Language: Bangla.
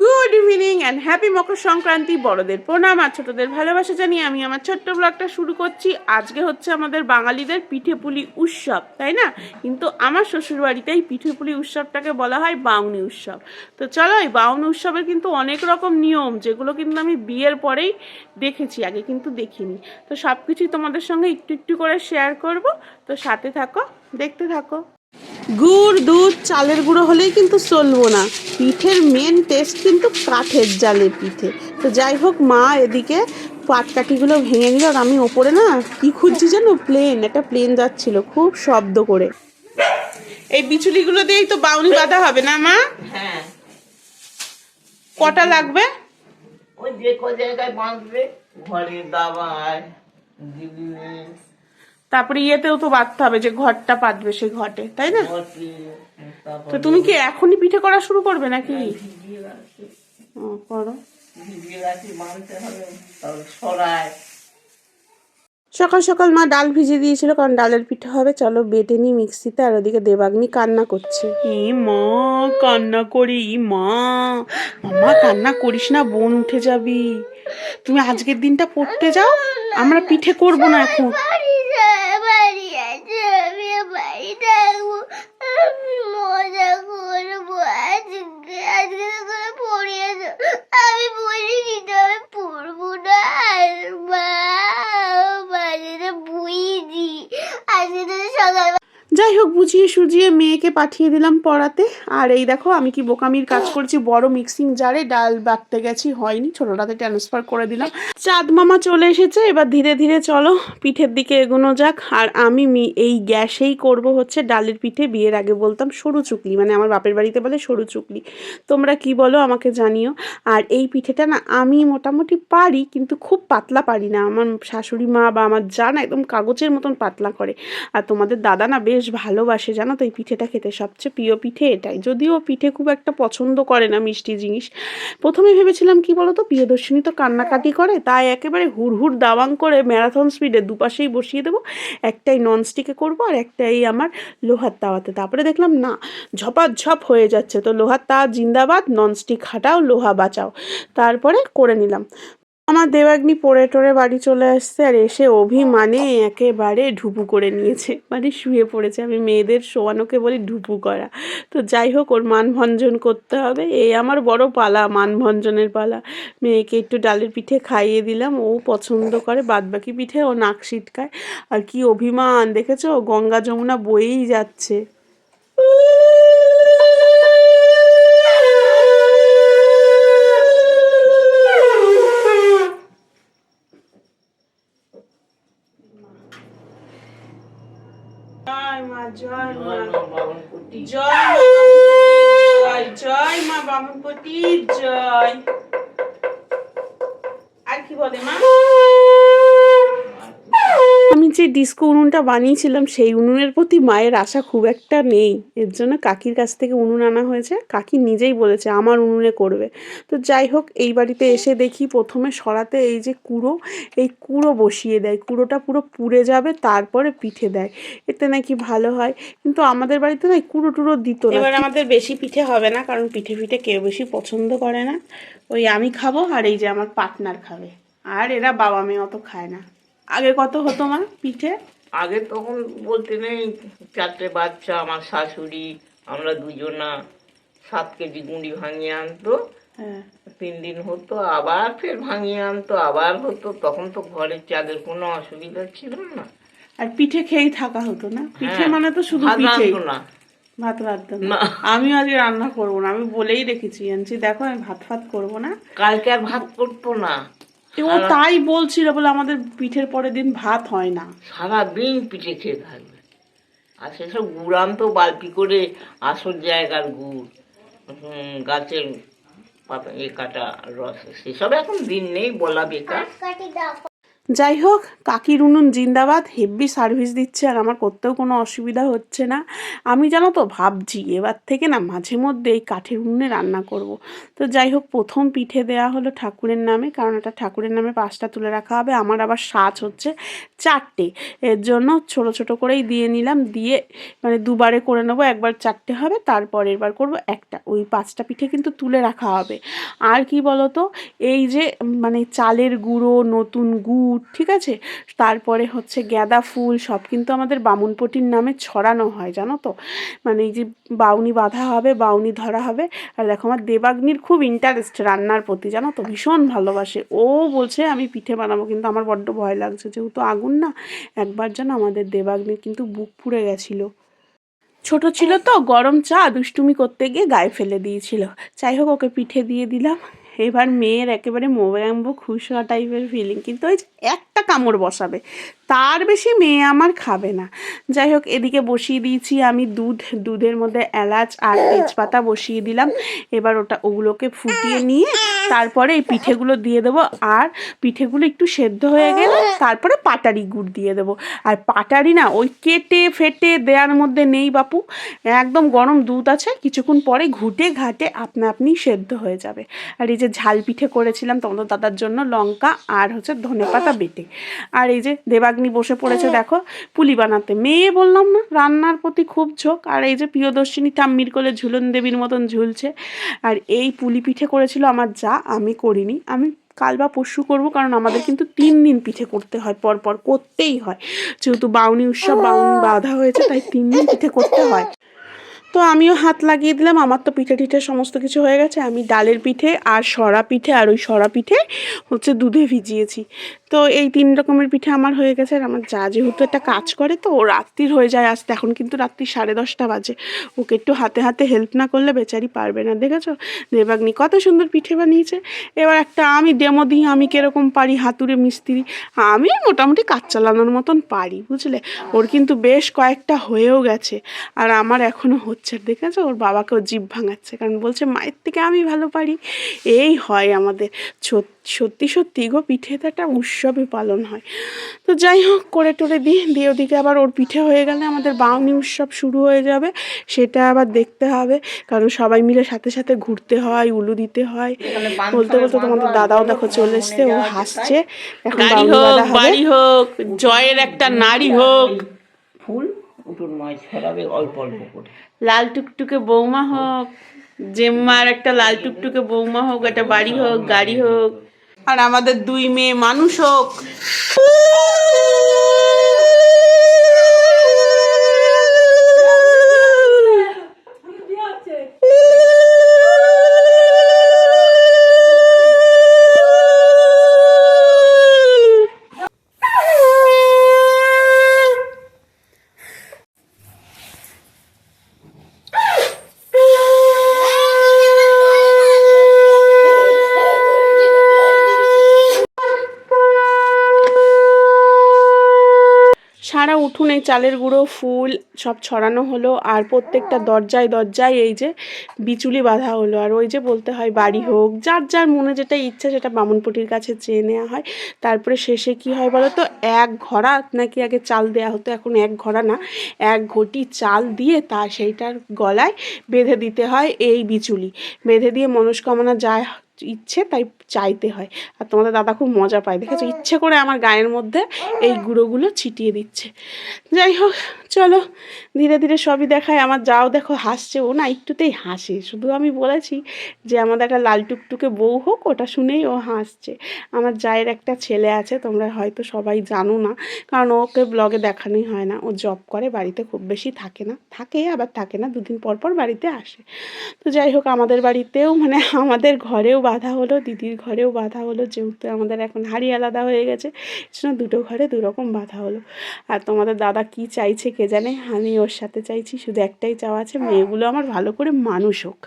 Good evening and happy Makar Sankranti, বড়দের প্রণাম আর ছোটদের ভালোবাসা জানিয়ে আমি আমার ছোট্ট ব্লগটা শুরু করছি। আজকে হচ্ছে আমাদের বাঙালিদের পিঠেপুলি উৎসব, তাই না? কিন্তু আমার শ্বশুরবাড়িতেই পিঠেপুলি উৎসবটাকে বলা হয় বাউনি উৎসব। তো চলো, এই বাউনি উৎসবের কিন্তু অনেক রকম নিয়ম, যেগুলো কিন্তু আমি বিয়ের পরেই দেখেছি, আগে কিন্তু দেখিনি। তো সব কিছুই তোমাদের সঙ্গে একটু একটু করে শেয়ার করব। তো সাথে থাকো, দেখতে থাকো। গুড় দুধ চালের গুঁড়ো হলেই কিন্তু চলবো না। পিঠের মেন টেস্ট কিন্তু কাঠের জালে পিঠে। তো যাই হোক মা এদিকে পাটকাঠিগুলো ভেঙে নিল আর আমি ওপরে না কি খুঁজছি জানো প্লেন একটা প্লেন যাচ্ছিল খুব শব্দ করে। এই বিচুলিগুলো দিয়েই তো বাউনি বাঁধা হবে না মা? হ্যাঁ। কটা লাগবে? ওই যে কো জায়গায় বাঁধবে? ঘরে দাবায়। তারপরে ইয়েতেও তো বাঁধতে হবে যে ঘরটা পাতবে সেই ঘটে তাই না? তো তুমি কি এখনই পিঠে করা শুরু করবে নাকি? ও, করো। সকাল সকাল মা ডাল ভিজিয়ে দিয়েছিল কারণ ডালের পিঠে হবে। চলো বেটে নি মিক্সিতে আর ওদিকে দেবাগ্নি কান্না করছে। ই মা কান্না করি মা। মামা কান্না করিস না বোন উঠে যাবি। তুমি আজকের দিনটা পড়তে যাও আমরা পিঠে করব না এখন বাড়ি যা- বাড়ি আছে আমি বাড়ি থাকব আমি মজা করব আজকে আজকে তো করে পড়িয়েছো আমি বলিনি তো আমি পড়ব না আর মা বাড়িতে বুঝি আজকে তো সকাল যাই হোক বুঝিয়ে সুজিয়ে মেয়েকে পাঠিয়ে দিলাম পড়াতে। আর এই দেখো, আমি কি বোকামির কাজ করেছি, বড় মিক্সিং জারে ডাল বাটতে গেছি, হয়নি, ছোটটাতে ট্রান্সফার করে দিলাম। চাঁদ মামা চলে এসেছে, এবার ধীরে ধীরে চলো, পিঠের দিকে এগোনো যাক। আর আমি এই গ্যাসেই করব হচ্ছে ডালের পিঠে বিয়ের আগে বলতাম সরু চুকলি মানে আমার বাপের বাড়িতে বলে সরু চুকলি। তোমরা কি বলো, আমাকে জানিও। আর এই পিঠেটা না আমি মোটামুটি পারি, কিন্তু খুব পাতলা পারি না। আমার শাশুড়ি মা বা আমার জান একদম কাগজের মতন পাতলা করে। আর তোমাদের দাদা না বেশ ভালোবাসে, জানো তো, এই পিঠেটা খেতে সবচেয়ে প্রিয় পিঠে এটাই। যদিও পিঠে খুব একটা পছন্দ করে না মিষ্টি জিনিস। প্রথমে ভেবেছিলাম, কি বলতো, প্রিয়দর্শিনী তো কান্নাকাটি করে, তাই একেবারে হুড় হুড় দাওয়াং করে ম্যারাথন স্পিডে দুপাশেই বসিয়ে দেবো। একটাই ননস্টিকে করব আর একটাই আমার লোহার তাওয়াতে। তারপরে দেখলাম, না, ঝপাঝপ হয়ে যাচ্ছে। তো লোহার তাওয়া জিন্দাবাদ ননস্টিক হাটাও, লোহা বাঁচাও। তারপরে করে নিলাম। আমার দেবাগ্নি পড়ে টরে বাড়ি চলে আসছে আর এসে অভিমানে একেবারে ঢুপু করে নিয়েছে। মানে শুয়ে পড়েছে। আমি মেয়েদের শোয়ানোকে বলি ঢুপু করা। তো যাই হোক, ওর মানভঞ্জন করতে হবে। এই আমার বড় পালা মানভঞ্জনের পালা। মেয়েকে একটু ডালের পিঠে খাইয়ে দিলাম। ও পছন্দ করে বাদবাকি পিঠে, ও নাক সিটকায়। আর কি অভিমান, দেখেছ? গঙ্গা যমুনা বয়েই যাচ্ছে। জয় মা জয় মা জয় জয় জয় মা বামনপতি জয়। আর কি বলে মা? যে ডিস্কো উনুনটা বানিয়েছিলাম, সেই উনুনের প্রতি মায়ের আশা খুব একটা নেই। এর জন্য কাকির কাছ থেকে উনুন আনা হয়েছে। কাকি নিজেই বলেছে, আমার উনুনে করবে। তো যাই হোক, এই বাড়িতে এসে দেখি প্রথমে সরাতে এই যে কুড়ো, এই কুড়ো বসিয়ে দেয়। কুড়োটা পুরো পুড়ে যাবে, তারপরে পিঠে দেয়। এতে নাকি ভালো হয়। কিন্তু আমাদের বাড়িতে না কুড়ো টুড়ো দিত এবার আমাদের বেশি পিঠে হবে না, কারণ পিঠে পিঠে কেউ বেশি পছন্দ করে না। ওই আমি খাব আর এই যে আমার পার্টনার খাবে। আর এরা বাবা মেয়ে অত খায় না। আগে কত হতো মা পিঠে? আগে তখন বলতে নেই চারটে বাচ্চা আমার শাশুড়ি আমরা দুজনা সাত কেজি গুঁড়ি ভাঙিয়ে আনতো। হ্যাঁ। তিন দিন হতো আবার ফের ভাঙিয়ে আনতো আবার হতো। তখন তো ঘরের চাঁদের কোনো অসুবিধা ছিল না। আর পিঠে খেয়েই থাকা হতো না? পিঠে হ্যাঁ, মানে তো শুধু না। ভাত রাঁধতাম না। আমি আজকে রান্না করব না আমি বলেই রেখেছি আনছি। দেখো আমি ভাত ফাত করব না। কালকে আর ভাত করতো না। ও তাই বলছিল বলে আমাদের পিঠের পরের দিন ভাত হয় না। সারাদিন পিঠে খেয়ে থাকবে। আর সেসব গুড় আনতো বালতি করে আসল জায়গার গুড় গাছের পাতা এ কাটা রস সেসব এখন দিন নেই বলা বেকার। যাই হোক কাকির উনুন জিন্দাবাদ হেভি সার্ভিস দিচ্ছে আর আমার করতেও কোনো অসুবিধা হচ্ছে না। আমি জানো তো ভাবছি, এবার থেকে না মাঝে মধ্যে এই কাঠের উনুনে রান্না করব। তো যাই হোক, প্রথম পিঠে দেয়া হলো ঠাকুরের নামে, কারণ এটা ঠাকুরের নামে পাঁচটা তুলে রাখা হবে। আমার আবার সাজ হচ্ছে চারটে। এর জন্য ছোট ছোট করেই দিয়ে নিলাম, দিয়ে মানে দুবারে করে নেব, একবার চারটে হবে, তারপর এবার করব একটা। ওই পাঁচটা পিঠে কিন্তু তুলে রাখা হবে। আর কি বলতো, এই যে মানে চালের গুঁড়ো, নতুন গুড় ঠিক আছে? তারপরে হচ্ছে গাঁদা ফুল, সব কিন্তু আমাদের বামুনপটির নামে ছড়ানো হয়, জানো তো? মানে এই যে বাউনি বাঁধা হবে, বাউনি ধরা হবে। আর দেখো, আমার দেবাগ্নির খুব ইন্টারেস্ট রান্নার প্রতি, জানো তো? ভীষণ ভালোবাসে। ও বলছে, আমি পিঠে বানাবো। কিন্তু আমার বড্ড ভয় লাগছে, যেহেতু আগুন না, একবার যেন আমাদের দেবাগ্নির কিন্তু বুক পুড়ে গেছিল। ছোট ছিল তো, গরম চা দুষ্টুমি করতে গিয়ে গায়ে ফেলে দিয়েছিল। যাই হোক, ওকে পিঠে দিয়ে দিলাম। এবার মেয়ের একেবারে মোবাইম্বো খুশ হওয়া টাইপের ফিলিং কিন্তু ওই একটা কামড় বসাবে, তার বেশি মেয়ে আমার খাবে না। যাই হোক, এদিকে বসিয়ে দিয়েছি আমি দুধ, দুধের মধ্যে এলাচ আর তেজপাতা বসিয়ে দিলাম। এবার ওটা ওগুলোকে ফুটিয়ে নিয়ে তারপরে এই পিঠেগুলো দিয়ে দেবো। আর পিঠেগুলো একটু সেদ্ধ হয়ে গেলে তারপরে পাটারি গুড় দিয়ে দেবো। আর পাটারি না, ওই কেটে ফেটে দেওয়ার মধ্যে নেই বাপু, একদম গরম দুধ আছে, কিছুক্ষণ পরে ঘুটে ঘাটে আপনা আপনি সেদ্ধ হয়ে যাবে। আর এই যে ঝাল পিঠে করেছিলাম তোমাদের দাদার জন্য লঙ্কা আর হচ্ছে ধনে পাতা বেটে। আর এই যে দেবাগ্নি বসে পড়েছে, দেখো, পুলি বানাতে। মেয়ে বললাম না, রান্নার প্রতি খুব ঝোঁক। আর এই যে প্রিয়দর্শিনী ঠাম্মির কোলে ঝুলন দেবীর মতন ঝুলছে। আর এই পুলি পিঠে করেছিল আমার যা, আমি করিনি। আমি কাল বা পরশু করব, কারণ আমাদের কিন্তু তিন দিন পিঠে করতে হয় পর পর করতেই হয়। যেহেতু বাউনি উৎসব, বাউনি বাঁধা হয়েছে, তাই তিন দিন পিঠে করতে হয়। তো আমিও হাত লাগিয়ে দিলাম। আমার তো পিঠে টিঠে সমস্ত কিছু হয়ে গেছে। আমি ডালের পিঠে আর সরা পিঠে আর ওই সরা পিঠে হচ্ছে দুধে ভিজিয়েছি। তো এই তিন রকমের পিঠে আমার হয়ে গেছে আর আমার যা যেহেতু একটা কাজ করে তো ও রাত্রির হয়ে যায় আসতে। এখন কিন্তু রাত্রি সাড়ে দশটা বাজে। ওকে একটু হাতে হাতে হেল্প না করলে বেচারি পারবে না, দেখেছ? দেবাগ্নি কত সুন্দর পিঠে বানিয়েছে। এবার একটা আমি ডেমো দিই, আমি কীরকম পারি, হাতুড়ে মিস্ত্রি। আমি মোটামুটি কাজ চালানোর মতন পারি, বুঝলে? ওর কিন্তু বেশ কয়েকটা হয়েও গেছে আর আমার এখনও হচ্ছে, দেখেছ? ওর বাবাকেও জিভ ভাঙাচ্ছে, কারণ বলছে, মায়ের থেকে আমি ভালো পারি। এই হয় আমাদের সত- সত্যি সত্যি গো পিঠেতে একটা উৎসবে পালন হয়। তো যাই হোক করে টোরে দিই দিয়ে ওদিকে আবার ওর পিঠে হয়ে গেলে আমাদের বাউনি উৎসব শুরু হয়ে যাবে সেটা আবার দেখতে হবে। কারণ সবাই মিলে সাথে সাথে ঘুরতে হয় উলু দিতে হয়। বলতে বলতে তোমাদের দাদাও দেখো চলে এসছে ও হাসছে। এখন গাড়ি বাউনি হোক বাড়ি হোক জয়ের একটা নারী হোক। ফুল উঠুন ছড়াবে অল্প অল্প করে। লাল টুকটুকে বৌমা হোক জেম্মার একটা লাল টুকটুকে বৌমা হোক একটা বাড়ি হোক গাড়ি হোক। আর আমাদের দুই মেয়ে মানুষ হোক। সারা উঠোনে চালের গুঁড়ো, ফুল সব ছড়ানো হলো আর প্রত্যেকটা দরজায় দরজায় এই যে বিচুলি বাঁধা হলো। আর ওই যে বলতে হয় বাড়ি হোক, যার যার মনে যেটা ইচ্ছা সেটা বামুনপটির কাছে চেয়ে নেওয়া হয়। তারপরে শেষে কি হয় বলো তো, এক ঘড়া নাকি আগে চাল দেওয়া হতো, এখন এক ঘড়া না, এক ঘটি চাল দিয়ে তা সেইটার গলায় বেঁধে দিতে হয় এই বিচুলি। বেঁধে দিয়ে মনস্কামনা যায় ইচ্ছে, তাই চাইতে হয়। আর তোমাদের দাদা খুব মজা পায়। দেখেছ? ইচ্ছে করে আমার গায়ের মধ্যে এই গুঁড়োগুলো ছিটিয়ে দিচ্ছে। যাই হোক, চলো। ধীরে ধীরে সবই দেখায়। আমার যাও দেখো, হাসছে ও। না, একটুতেই হাসে। শুধু আমি বলেছি যে, আমাদের একটা লাল টুকটুকে বউ হোক, ওটা শুনেই ও হাসছে। আমার জায়ের একটা ছেলে আছে, তোমরা হয়তো সবাই জানো না। কারণ ওকে ব্লগে দেখানোই হয় না। ও জব করে, বাড়িতে খুব বেশি থাকে না। থাকে, আবার থাকে না। দুদিন পর পর বাড়িতে আসে। তো যাই হোক, আমাদের বাড়িতেও মানে আমাদের ঘরেও বাধা হলো, দিদির ঘরেও বাধা হলো, যেহেতু আমাদের এখন হাড়ি আলাদা হয়ে গেছে, সেজন্য দুটো ঘরে দু রকম বাধা হলো। আর তোমাদের দাদা কি চাইছে কে জানে? আমি ওর সাথে চাইছি, শুধু একটাই চাওয়া আছে, মেয়েগুলো আমার ভালো করে মানুষ হোক।